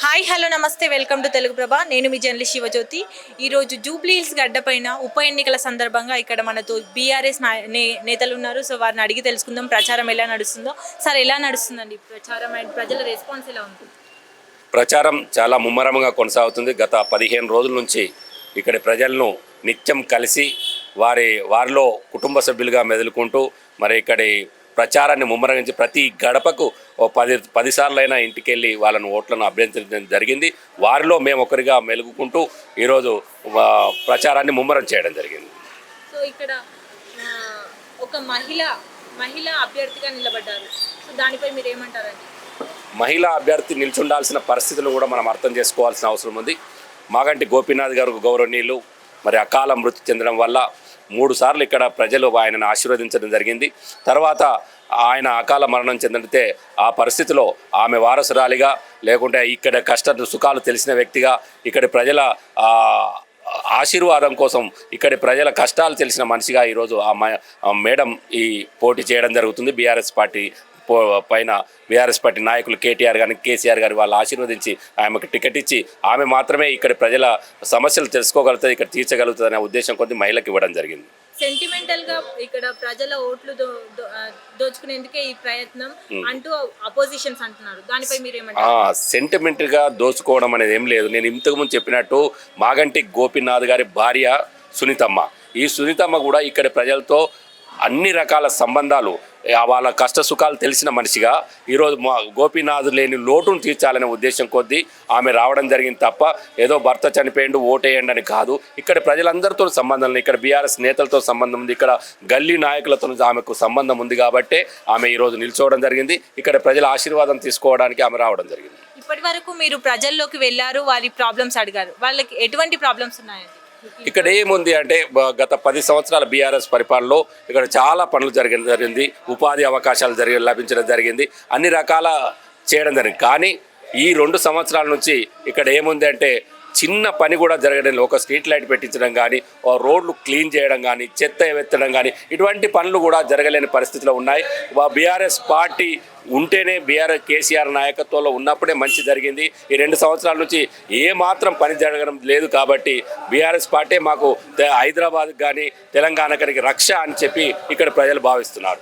Hi hello నమస్తే welcome to Telugu Prabha నేను మీ జర్నలిస్ట్ శివజ్యోతి. ఈరోజు జూబ్లీహిల్స్ గడ్డపైన ఉప ఎన్నికల సందర్భంగా ఇక్కడ మనతో బీఆర్ఎస్ నేతలు ఉన్నారు. సో వారిని అడిగి తెలుసుకుందాం ప్రచారం ఎలా నడుస్తుందో. సార్ ఎలా నడుస్తుందండి ప్రచారం అండ్ ప్రజల రెస్పాన్స్ ఎలా ఉంది? ప్రచారం చాలా ముమ్మరంగా కొనసాగుతుంది. గత పదిహేను రోజుల నుంచి ఇక్కడ ప్రజలను నిత్యం కలిసి వారి వారిలో కుటుంబ సభ్యులుగా మెదులుకుంటూ మరి ఇక్కడి ప్రచారాన్ని ముమ్మరంగించి ప్రతి గడపకు ఓ పది పదిసార్లైనా ఇంటికి వెళ్ళి వాళ్ళను ఓట్లను అభ్యర్థించడం జరిగింది. వారిలో మేము ఒకరిగా మెలుగుకుంటూ ఈరోజు ప్రచారాన్ని ముమ్మరం చేయడం జరిగింది. సో ఇక్కడ ఒక మహిళ మహిళ అభ్యర్థిగా నిలబడ్డారు. సో దానిపై మీరు ఏమంటారండి మహిళా అభ్యర్థి నిల్చుండాల్సిన పరిస్థితులు కూడా మనం అర్థం చేసుకోవాల్సిన అవసరం ఉంది. మాగంటి గోపీనాథ్ గారు గౌరవనీయులు మరి అకాల మృతి చెందడం వల్ల మూడు సార్లు ఇక్కడ ప్రజలు ఆయనను ఆశీర్వదించడం జరిగింది. తర్వాత ఆయన అకాల మరణం చెందితే ఆ పరిస్థితిలో ఆమె వారసురాలిగా లేకుంటే ఇక్కడ కష్ట సుఖాలు తెలిసిన వ్యక్తిగా ఇక్కడి ప్రజల ఆశీర్వాదం కోసం ఇక్కడి ప్రజల కష్టాలు తెలిసిన మనిషిగా ఈరోజు ఆ మేడం ఈ పోటీ చేయడం జరుగుతుంది. బీఆర్ఎస్ పార్టీ పైన బీఆర్ఎస్ పార్టీ నాయకులు కేటీఆర్ గారిని కేసీఆర్ గారి వాళ్ళు ఆశీర్వదించి ఆమెకు టికెట్ ఇచ్చి ఆమె మాత్రమే ఇక్కడ ప్రజల సమస్యలు తెలుసుకోగలుగుతుంది ఇక్కడ తీర్చగలుగుతుంది అనే ఉద్దేశం కొద్ది మహిళకి ఇవ్వడం జరిగింది. సెంటిమెంటల్గా ఇక్కడ ప్రజల ఓట్లు దోచుకునేందుకే ఈ ప్రయత్నం అంటూ అపోజిషన్స్ అంటున్నారు. దానిపై మీరు ఏమంటారు? సెంటిమెంట్గా దోచుకోవడం అనేది ఏం లేదు. నేను ఇంతకుముందు చెప్పినట్టు మాగంటి గోపీనాథ్ గారి భార్య సునీతమ్మ. ఈ సునీతమ్మ కూడా ఇక్కడ ప్రజలతో అన్ని రకాల సంబంధాలు వాళ్ళ కష్ట సుఖాలు తెలిసిన మనిషిగా ఈరోజు మా గోపీనాథ్ లేని లోటును తీర్చాలనే ఉద్దేశం కొద్దీ ఆమె రావడం జరిగింది తప్ప ఏదో భర్త చనిపోయిండు ఓటేయండి అని కాదు. ఇక్కడ ప్రజలందరితో సంబంధం ఉంది ఇక్కడ బీఆర్ఎస్ నేతలతో సంబంధం ఉంది. ఇక్కడ గల్లీ నాయకులతో ఆమెకు సంబంధం ఉంది కాబట్టే ఆమె ఈరోజు నిల్చోవడం జరిగింది. ఇక్కడ ప్రజల ఆశీర్వాదం తీసుకోవడానికి ఆమె రావడం జరిగింది. ఇప్పటి వరకు మీరు ప్రజల్లోకి వెళ్ళారు వారి ప్రాబ్లమ్స్ అడిగారు. వాళ్ళకి ఎటువంటి ప్రాబ్లమ్స్ ఉన్నాయండి? ఇక్కడ ఏముంది అంటే గత పది సంవత్సరాల బీఆర్ఎస్ పరిపాలనలో ఇక్కడ చాలా పనులు జరిగిన జరిగింది. ఉపాధి అవకాశాలు జరిగి లభించడం జరిగింది. అన్ని రకాల చేయడం జరిగింది. కానీ ఈ రెండు సంవత్సరాల నుంచి ఇక్కడ ఏముంది అంటే చిన్న పని కూడా జరగడం ఒక స్ట్రీట్ లైట్ పెట్టించడం కానీ ఓ రోడ్లు క్లీన్ చేయడం కానీ చెత్త ఎత్తడం కానీ ఇటువంటి పనులు కూడా జరగలేని పరిస్థితిలో ఉన్నాయి. బీఆర్ఎస్ పార్టీ ఉంటేనే బీఆర్ఎస్ కేసీఆర్ నాయకత్వంలో ఉన్నప్పుడే మంచి జరిగింది. ఈ రెండు సంవత్సరాల నుంచి ఏ మాత్రం పని జరగడం లేదు కాబట్టి బీఆర్ఎస్ పార్టీ మాకు హైదరాబాద్ కానీ తెలంగాణకి రక్ష అని చెప్పి ఇక్కడ ప్రజలు భావిస్తున్నారు.